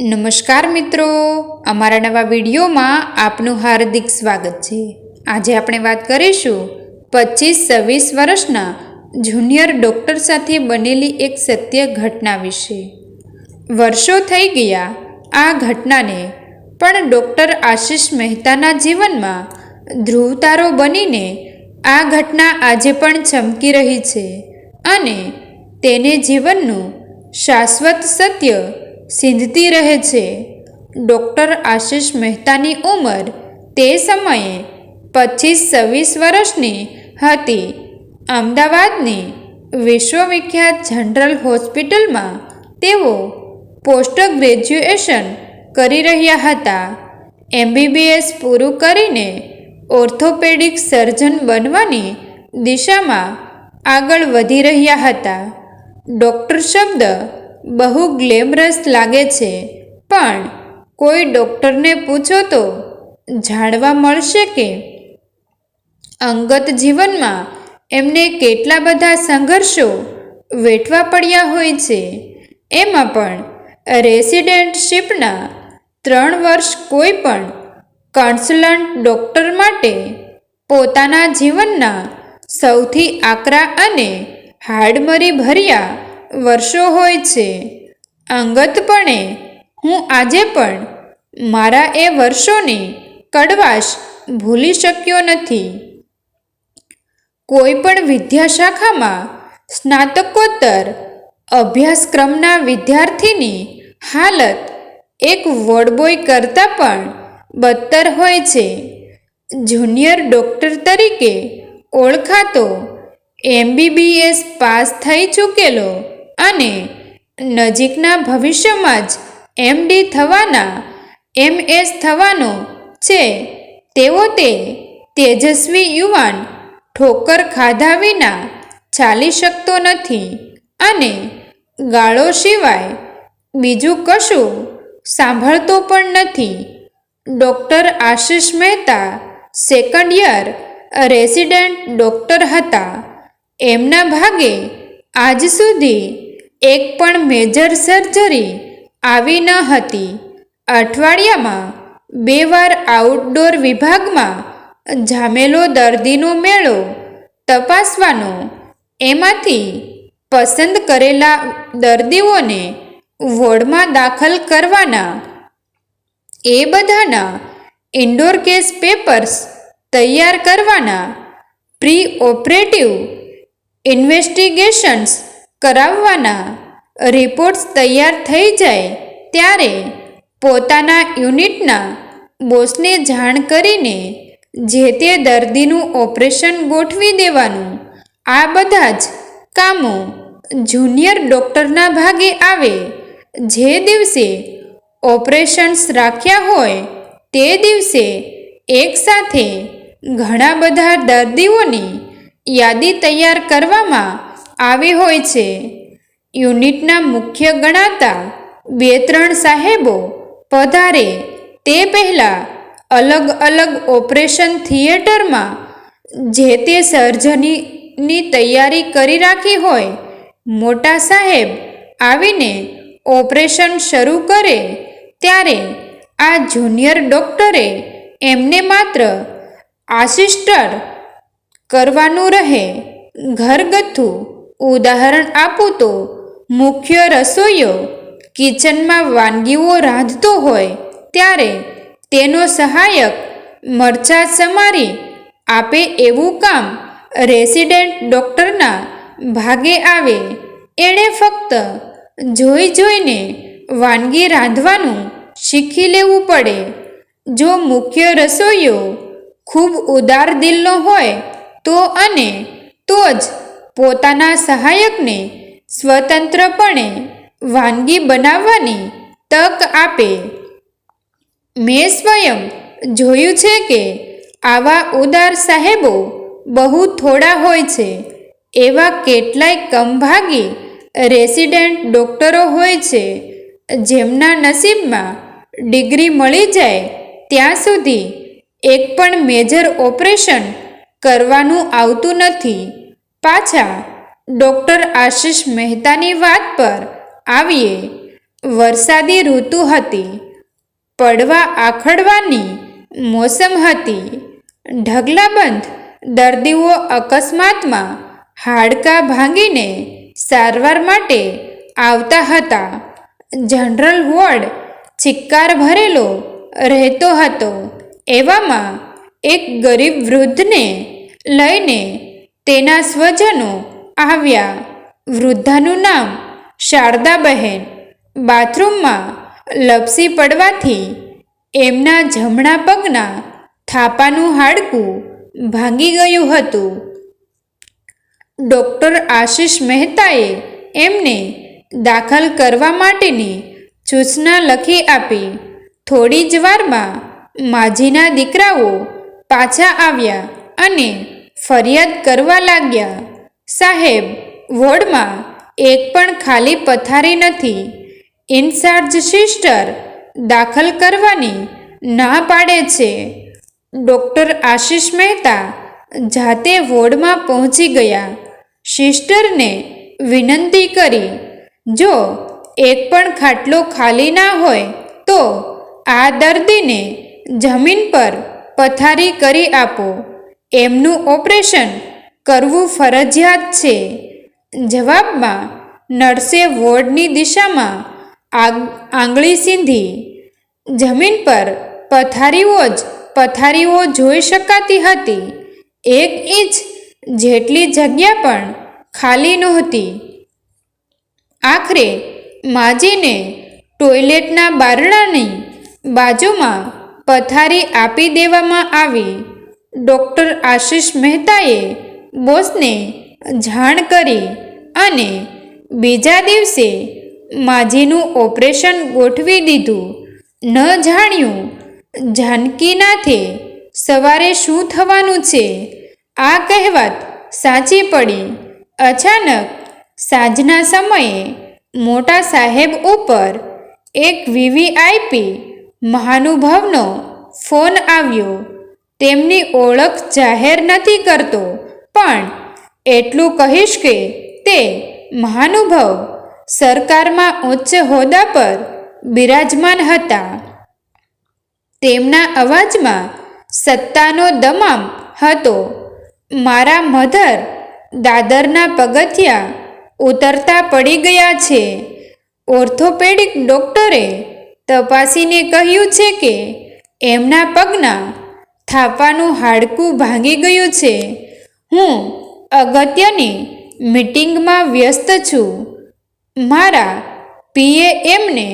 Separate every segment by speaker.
Speaker 1: નમસ્કાર મિત્રો. અમારા નવા વિડીયોમાં આપનું હાર્દિક સ્વાગત છે. આજે આપણે વાત કરીશું પચીસ છવ્વીસ વર્ષના જુનિયર ડૉક્ટર સાથે બનેલી એક સત્ય ઘટના વિશે. વર્ષો થઈ ગયા આ ઘટનાને પણ ડૉક્ટર આશિષ મહેતાના જીવનમાં ધ્રુવતારો બનીને આ ઘટના આજે પણ ચમકી રહી છે અને તેને જીવનનું શાશ્વત સત્ય સિંધતી રહે છે. ડૉક્ટર આશિષ મહેતાની ઉંમર તે સમયે પચીસ છવ્વીસ વર્ષની હતી. અમદાવાદની વિશ્વવિખ્યાત જનરલ હોસ્પિટલમાં તેઓ પોસ્ટ ગ્રેજ્યુએશન કરી રહ્યા હતા. એમબીબીએસ પૂરું કરીને ઓર્થોપેડિક સર્જન બનવાની દિશામાં આગળ વધી રહ્યા હતા. ડૉક્ટર શબ્દ બહુ ગ્લેમરસ લાગે છે. પણ કોઈ ડૉક્ટરને પૂછો તો જાણવા મળશે કે અંગત જીવનમાં એમને કેટલા બધા સંઘર્ષો વેઠવા પડ્યા હોય છે. એમાં પણ રેસિડેન્ટશીપના ત્રણ વર્ષ કોઈ પણ કન્સલન્ટ ડૉક્ટર માટે પોતાના જીવનના સૌથી આકરા અને હાડમરી ભર્યા વર્ષો હોય છે. અંગતપણે, હું આજે પણ મારા એ વર્ષોની કડવાશ ભૂલી શક્યો નથી. કોઈ પણ વિદ્યાશાખામાં સ્નાતકોત્તર અભ્યાસક્રમના વિદ્યાર્થીની હાલત એક વોર્ડબોય કરતાં પણ બદતર હોય છે. જુનિયર ડૉક્ટર તરીકે ઓળખાતો એમબીબીએસ પાસ થઈ ચૂકેલો અને નજીકના ભવિષ્યમાં જ એમડી થવાના એમએસ થવાનો છે. તેઓ તે તેજસ્વી યુવાન ઠોકર ખાધા વિના ચાલી શકતો નથી અને ગાળો સિવાય બીજું કશું સાંભળતો પણ નથી. Doctor Ashish Mehta second year resident doctor હતા. એમના ભાગે આજ સુધી એક પણ મેજર સર્જરી આવી ન હતી. અઠવાડિયામાં બે વાર આઉટડોર વિભાગમાં જામેલો દર્દીનો મેળો તપાસવાનો, એમાંથી પસંદ કરેલા દર્દીઓને વોર્ડમાં દાખલ કરવાના. એ બધાના ઇન્ડોર કેસ પેપર્સ તૈયાર કરવાના. પ્રી ઓપરેટિવ ઇન્વેસ્ટિગેશન્સ કરાવવાના રિપોર્ટ્સ તૈયાર થઈ જાય ત્યારે પોતાના યુનિટના બોસને જાણ કરીને જે તે દર્દીનું ઓપરેશન ગોઠવી દેવાનું. આ બધા જ કામો જુનિયર ડૉક્ટરના ભાગે આવે. જે દિવસે ઓપરેશન્સ રાખ્યા હોય તે દિવસે એકસાથે ઘણા બધા દર્દીઓની યાદી તૈયાર કરવામાં આવી હોય છે. યુનિટના મુખ્ય ગણાતા બે ત્રણ સાહેબો પધારે તે પહેલાં અલગ અલગ ઓપરેશન થિયેટરમાં જે તે સર્જનીની તૈયારી કરી રાખી હોય, મોટા સાહેબ આવીને ઓપરેશન શરૂ કરે ત્યારે આ જુનિયર ડૉક્ટરે એમને માત્ર આસિસ્ટર કરવાનું રહે. ઘરગથ્થુ ઉદાહરણ આપું તો, મુખ્ય રસોઈયો કિચનમાં વાનગીઓ રાંધતો હોય, ત્યારે તેનો સહાયક મરચાં સમારી આપે એવું કામ રેસિડેન્ટ ડૉક્ટરના ભાગે આવે. એણે ફક્ત જોઈ જોઈને વાનગી રાંધવાનું શીખી લેવું પડે. જો મુખ્ય રસોઈયો ખૂબ ઉદાર દિલનો હોય, તો અને તો જ પોતાના સહાયકને સ્વતંત્રપણે વાનગી બનાવવાની તક આપે. મેં સ્વયં જોયું છે કે આવા ઉદાર સાહેબો બહુ થોડા હોય છે. એવા કેટલાય કમભાગી રેસિડેન્ટ ડૉક્ટરો હોય છે. જેમના નસીબમાં ડિગ્રી મળી જાય ત્યાં સુધી એક પણ મેજર ઓપરેશન કરવાનું આવતું નથી. પાછા ડૉક્ટર આશિષ મહેતાની વાત પર આવીએ. વરસાદી ઋતુ હતી. પડવા આખડવાની મોસમ હતી. ઢગલાબંધ દર્દીઓ અકસ્માતમાં હાડકાં ભાંગીને સારવાર માટે આવતા હતા. જનરલ વોર્ડ ચિક્કાર ભરેલો રહેતો હતો. એવામાં એક ગરીબ વૃદ્ધને લઈને તેના સ્વજનો આવ્યા. વૃદ્ધાનું નામ શારદાબહેન. બાથરૂમમાં લપસી પડવાથી એમના જમણા પગના થાપાનું હાડકું ભાંગી ગયું હતું. ડૉક્ટર આશિષ મહેતાએ એમને દાખલ કરવા માટેની સૂચના લખી આપી. થોડી જ વારમાં માજીના દીકરાઓ પાછા આવ્યા અને ફરિયાદ કરવા લાગ્યા. સાહેબ, વોર્ડમાં એક પણ ખાલી પથારી નથી. ઇન્ચાર્જ સિસ્ટર દાખલ કરવાની ના પાડે છે. ડૉક્ટર આશિષ મહેતા જાતે વોર્ડમાં પહોંચી ગયા. સિસ્ટરને વિનંતી કરી, જો એક પણ ખાટલો ખાલી ના હોય, તો આ દર્દીને જમીન પર પથારી કરી આપો. એમનું ઓપરેશન કરવું ફરજિયાત છે. જવાબમાં, નર્સે વોર્ડની દિશામાં આગ, આંગળી સીંધી. જમીન પર પથારીઓ જ પથારીઓ જોઈ શકાતી હતી. એક ઇંચ જેટલી જગ્યા પણ ખાલી નહોતી. આખરે માજીને ટોયલેટના બારણાની બાજુમાં પથારી આપી દેવામાં આવી. ડૉક્ટર આશિષ મહેતાએ બોસને જાણ કરી અને બીજા દિવસે માજીનું ઓપરેશન ગોઠવી દીધું. ન જાણ્યું જાનકીનાથે સવારે શું થવાનું છે? આ કહેવત સાચી પડી. અચાનક સાંજના સમયે મોટા સાહેબ ઉપર એક વીવીઆઈપી મહાનુભાવનો ફોન આવ્યો. તેમની ઓળખ જાહેર નથી કરતો. પણ એટલું કહીશ કે તે મહાનુભાવ સરકારમાં ઉચ્ચ હોદ્દા પર બિરાજમાન હતા. તેમના અવાજમાં સત્તાનો દમામ હતો. મારા મધર દાદરના પગથિયા ઉતરતા પડી ગયા છે. ઓર્થોપેડિક ડૉક્ટરે તપાસીને કહ્યું છે કે એમના પગના થાપાનું હાડકું ભાંગી ગયું છે. હું અગત્યની મીટિંગમાં વ્યસ્ત છું. મારા પીએ એમને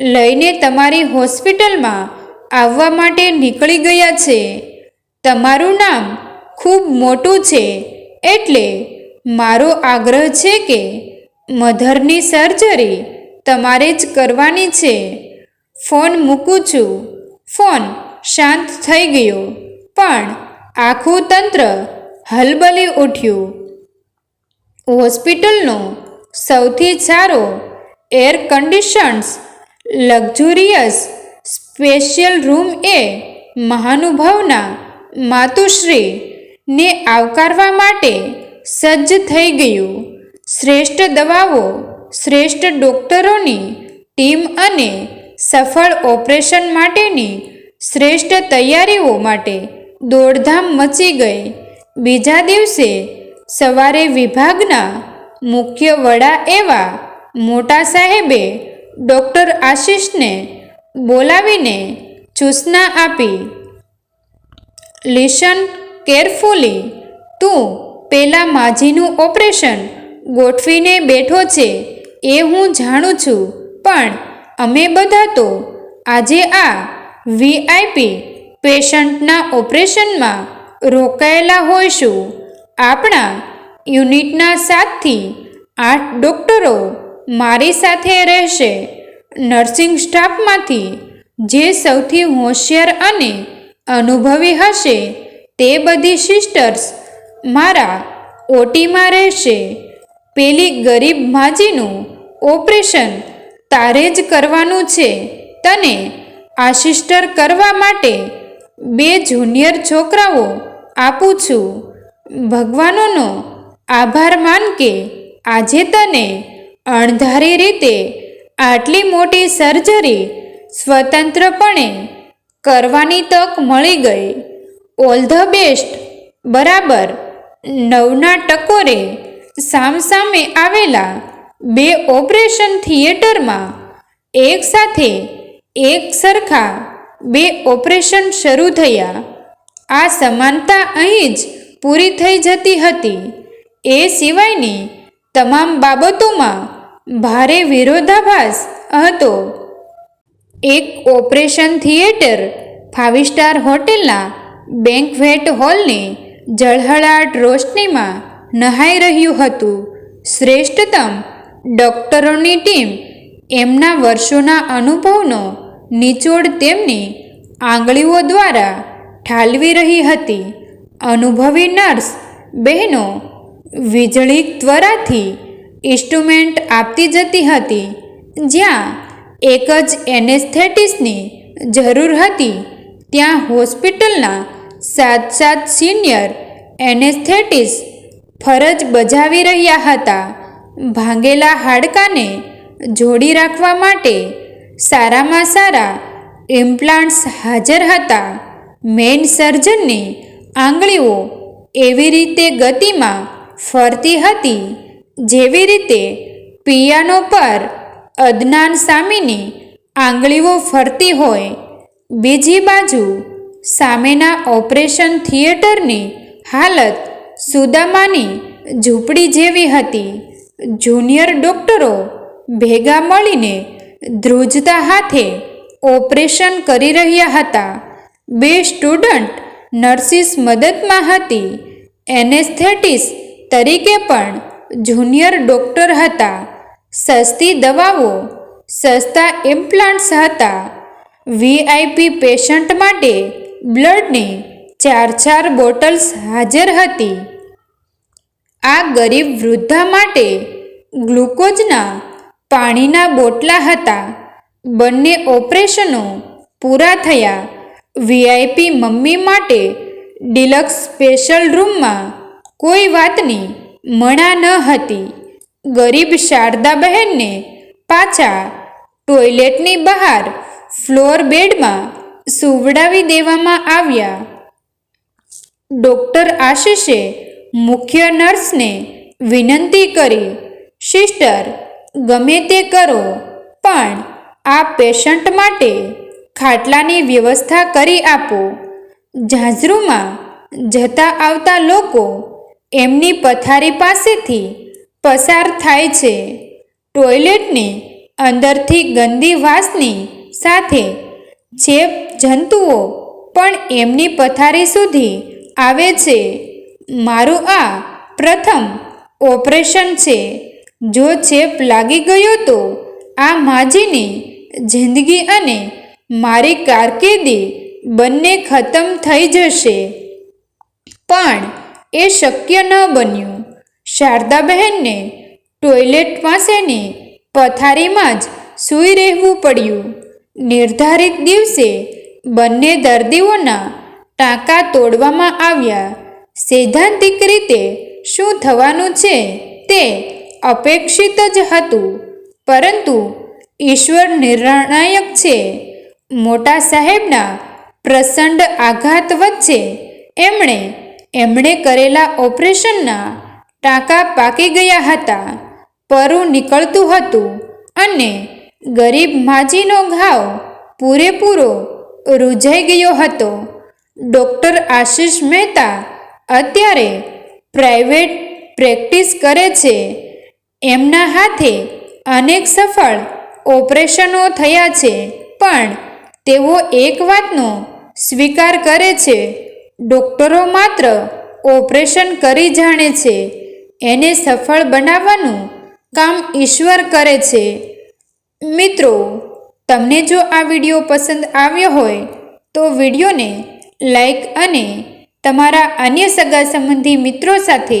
Speaker 1: લઈને તમારી હોસ્પિટલમાં આવવા માટે નીકળી ગયા છે. તમારું નામ ખૂબ મોટું છે, એટલે મારો આગ્રહ છે કે મધરની સર્જરી તમારે જ કરવાની છે. ફોન મૂકું છું. ફોન શાંત થઈ ગયો. પણ આખું તંત્ર હલબલી ઉઠ્યું. હોસ્પિટલનો સૌથી સારો air conditions luxurious special room એ મહાનુભાવના માતુશ્રી ને આવકારવા માટે સજ્જ થઈ ગયું. શ્રેષ્ઠ દવાઓ, શ્રેષ્ઠ ડૉક્ટરોની ટીમ અને સફળ ઓપરેશન માટેની શ્રેષ્ઠ તૈયારીઓ માટે દોડધામ મચી ગઈ. બીજા દિવસે સવારે વિભાગના મુખ્ય વડા એવા મોટા સાહેબે ડૉક્ટર આશિષને બોલાવીને સૂચના આપી, લિસન, કેરફુલી, તું પેલા માજીનું ઓપરેશન ગોઠવીને બેઠો છે, એ હું જાણું છું, પણ અમે બધા તો આજે આ વીઆઈપી પેશન્ટના ઓપરેશનમાં રોકાયેલા હોઈશું. આપણા યુનિટના સાતથી આઠ ડૉક્ટરો મારી સાથે રહેશે. નર્સિંગ સ્ટાફમાંથી જે સૌથી હોશિયાર અને અનુભવી હશે તે બધી સિસ્ટર્સ મારા ઓટીમાં રહેશે. પેલી ગરીબ માજીનું ઓપરેશન તારે જ કરવાનું છે. તને આ કરવા માટે બે જુનિયર છોકરાઓ આપું છું. ભગવાનોનો આભાર માન કે આજે તને અણધારી રીતે આટલી મોટી સર્જરી સ્વતંત્રપણે કરવાની તક મળી ગઈ. All the best. બરાબર. નવના ટકોરે સામસામે આવેલા બે ઓપરેશન થિયેટરમાં એક સાથે એક સરખા બે ઓપરેશન શરૂ થયા. આ સમાનતા અહીં જ પૂરી થઈ જતી હતી. એ સિવાયની તમામ બાબતોમાં ભારે વિરોધાભાસ હતો. એક ઓપરેશન થિયેટર ફાઇવ સ્ટાર હોટેલના બેન્કવેટ હોલની જળહળાટ રોશનીમાં નહાઈ રહ્યું હતું. શ્રેષ્ઠતમ ડૉક્ટરોની ટીમ એમના વર્ષોના અનુભવનો નિચોડ તેમની આંગળીઓ દ્વારા ઠાલવી રહી હતી. અનુભવી નર્સ બહેનો વીજળી ત્વરાથી ઇન્સ્ટ્રુમેન્ટ આપતી જતી હતી, જ્યાં એક જ એનેસ્થેટિસની જરૂર હતી. ત્યાં હોસ્પિટલના સાત સાત સિનિયર એનેસ્થેટિસ ફરજ બજાવી રહ્યા હતા. ભાંગેલા હાડકાને જોડી રાખવા માટે સારામાં સારા ઇમ્પ્લાન્ટ્સ હાજર હતા. મેઇન સર્જનની આંગળીઓ એવી રીતે ગતિમાં ફરતી હતી જેવી રીતે પિયાનો પર અદનાન સામેની આંગળીઓ ફરતી હોય. બીજી બાજુ સામેના ઓપરેશન થિયેટરની હાલત સુદામાની ઝૂંપડી જેવી હતી. જુનિયર ડૉક્ટરો ભેગા મળીને ધ્રુજતા હાથે ઓપરેશન કરી રહ્યા હતા. બે સ્ટુડન્ટ નર્સિસ મદદમાં હતી. એનેસ્થેટિસ તરીકે પણ જુનિયર ડૉક્ટર હતા. સસ્તી દવાઓ, સસ્તા ઇમ્પ્લાન્ટ્સ હતા. વીઆઈપી પેશન્ટ માટે બ્લડની ચાર ચાર બોટલ્સ હાજર હતી. આ ગરીબ વૃદ્ધા માટે ગ્લુકોઝના પાણીના બોટલા હતા. બંને ઓપરેશનો પૂરા થયા. વીઆઈપી મમ્મી માટે ડિલક્સ સ્પેશિયલ રૂમમાં કોઈ વાતની મણા ન હતી. ગરીબ શારદા બહેનને પાછા ટોયલેટની બહાર ફ્લોર બેડમાં સુવડાવી દેવામાં આવ્યા. ડૉક્ટર આશીષે મુખ્ય નર્સને વિનંતી કરી, સિસ્ટર ગમે તે કરો, પણ આ પેશન્ટ માટે ખાટલાની વ્યવસ્થા કરી આપો. ઝાંઝરૂમાં જતા આવતા લોકો એમની પથારી પાસેથી પસાર થાય છે. ટોયલેટની અંદરથી ગંદી વાસની સાથે ચેપ જંતુઓ પણ એમની પથારી સુધી આવે છે. મારું આ પ્રથમ ઓપરેશન છે. જો ચેપ લાગી ગયો તો આ માજીની જિંદગી અને મારી કારકિર્દી બંને ખતમ થઈ જશે. પણ એ શક્ય ન બન્યું. શારદાબહેનને ટોયલેટ પાસેની પથારીમાં જ સૂઈ રહેવું પડ્યું. નિર્ધારિત દિવસે બંને દર્દીઓના ટાંકા તોડવામાં આવ્યા. સૈદ્ધાંતિક રીતે શું થવાનું છે તે અપેક્ષિત જ હતું. પરંતુ ઈશ્વર નિર્ણાયક છે. મોટા સાહેબના પ્રસંડ આઘાત વચ્ચે એમણે એમણે કરેલા ઓપરેશનના ટાંકા પાકી ગયા હતા. પરું નીકળતું હતું અને ગરીબ માજીનો ઘાવ પૂરેપૂરો રૂઝાઈ ગયો હતો. ડૉક્ટર આશીષ મહેતા અત્યારે પ્રાઇવેટ પ્રેક્ટિસ કરે છે. એમના હાથે અનેક સફળ ઓપરેશનો થયા છે, પણ તેઓ એક વાતનો સ્વીકાર કરે છે. ડૉક્ટરો માત્ર ઓપરેશન કરી જાણે છે, એને સફળ બનાવવાનું કામ ઈશ્વર કરે છે. મિત્રો, તમને જો આ વીડિયો પસંદ આવ્યો હોય, તો વિડીયોને લાઈક અને તમારા અન્ય સગા સંબંધી મિત્રો સાથે